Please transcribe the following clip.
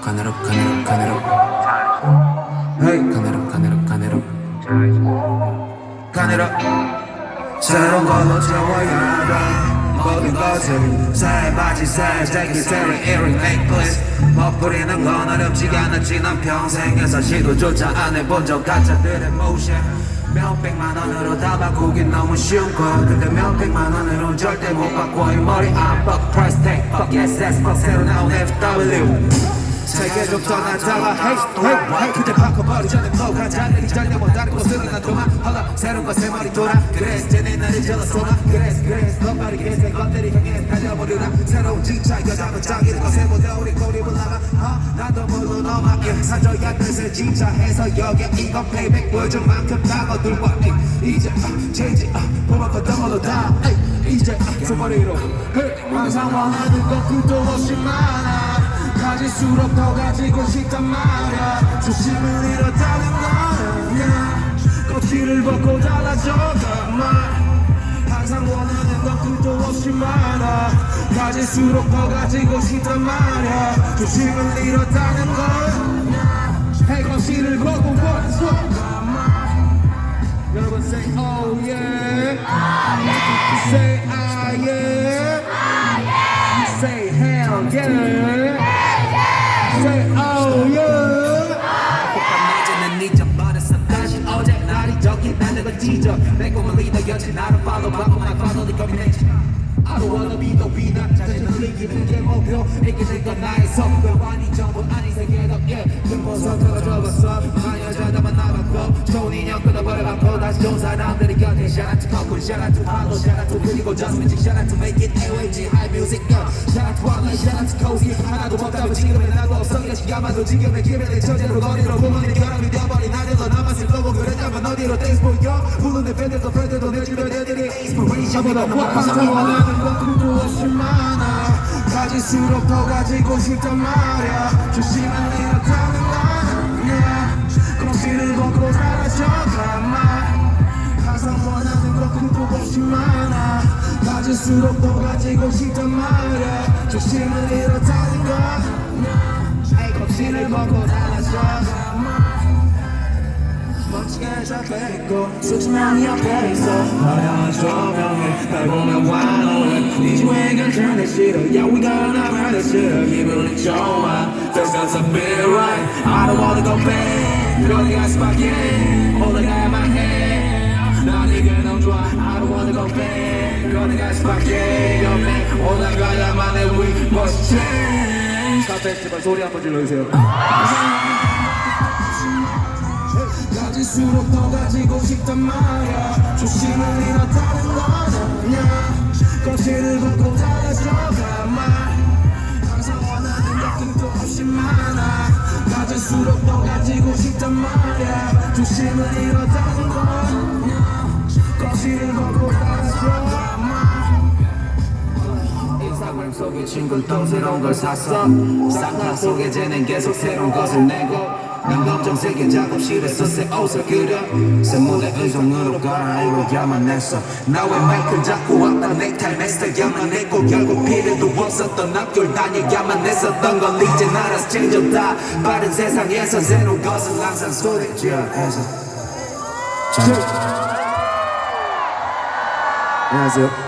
가늘어 가늘어 가늘어 헤이 가늘어 가늘어 가늘어 가늘어 새로운 걸로 채워야 돼 모든 것을 살맞이 살짝이 새로운 earring necklace. 멋부리는 건 어렵지가 않았지. 난 평생에서 시도조차 안 해본 적 가짜들의 motion. 몇백만 원으로 다 바꾸긴 너무 쉬운 거 근데 몇백만 원으로 절대 못 바꿔. 이 머리 안 fuck price tag fuck SS fuck 새로 나온 FW 세계 좀 떠나다가 hey hey 그때 바꿔버리 전에 뭐가 잘되기 전에 뭐 다른 곳으로 난 도망 헐라 새로운 것에 머리 돌아. 그래서 쟤네 나를 질러쏘나 그래 빠르게 새 것들이 향해 달려버리라. 새로운 진짜 여자는 짱이는 것에 보다 우리 꼬리 올라가 어, 나도 모르 너만 사줘야 뜻을 진짜 해서 여기 이건 payback 보여줄 만큼 다거들과 이제 아, 체인지 아, 뽑았거든 모두 다. 이제 아, 손머리로 헤이, 항상 원하는 것 끝도 없이 많아. 가질수록 더 가지고 싶단 말야. 조심을 잃었다는 거야. 껍질을 벗고 달라져가만 항상 원하는 것들도 없이 많아. 가질수록 더 가지고 싶단 말야. 조심을 잃었다는 hey, 껍질을 벗고 벗어가만 여러분 say oh yeah. Say ah yeah. Say hell yeah. Say oh 찢어 매콤한 리더 여친 나를 follow 바꿔 follow the combination I don't wanna be the winner 자신을 이기는 게 목표 이기는 건 나의 성공 아니 전부 아니 세계도 yeah 금보서 떨어져봤어 한 여자다 만나봤고 좋은 인연 끊어버려봤고 다시 좋은 사람들이 곁에 Shout out to Coco, shout out to Hollow, shout out to 그리고 Just Magic, shout out to Make It AOAG High Music yeah. Shout out to Twilight, shout out to Cozy 하나도 없다면 지금의 야마도 지금의 기회의 처제로 거리로 부모님 결함이 되어버린 나들로 남았을 거고 그러자면 어디로 Thanks for you 부는 내 팬들도 팬들도 내 주변 애들이 Inspiration보다 항상 원하는 것들도 없이 많아 가질수록 더 가지고 싶단 말야. 조심을 잃었다는 거야 껍질을 벗고 사라져가만 항상 원하는 것들도 없이 많아 가질수록 더 가지고 싶단 말야. 조심을 잃었다는 거야 껍질을 벗고 사라져가만 멋지게 잡혀있고 수천 명이 옆에 있어 화려한 조명에 날 보면 환호해 네 집에 괜찮은 싫어 Yeah we gonna have it 싫어 기분이 좋아 Feels got to be right I don't wanna go back 그러니 가 spaghetti 올라가야만 해난 이게 너무 좋아 I don't wanna go back 그러니 가 spaghetti 옆에 올라가야만 해 We must change 카 페스티벌 소리 한번 질러주세요. 가질수록 더 가지고 싶단 말야. 조심을 잃었다는 건 아냐? 껍질을 벗고 달라져가만 항상 원하는 것들도 없이 많아. 가질수록 더 가지고 싶단 말야. 조심을 잃었다는 건 아냐? 껍질을 벗고 달라져가 친구는 또 새로운 걸 샀어. 쌍화 속에 쟤는 계속 새로운 것을 내고 난 검정색의 작업실에서 새 옷을 그려. 새 모델 의상으로 갈아입어야만 했어. 나왜 마이크를 잡고 왔다. 넥타이 매스터야만 했고 결국 필요도 없었던 학교를 다녀야만 했었던 건 이제 알아서 챙겼다. 빠른 세상에서 새로운 것을 항상 손에 쥐어해서. 안녕하세요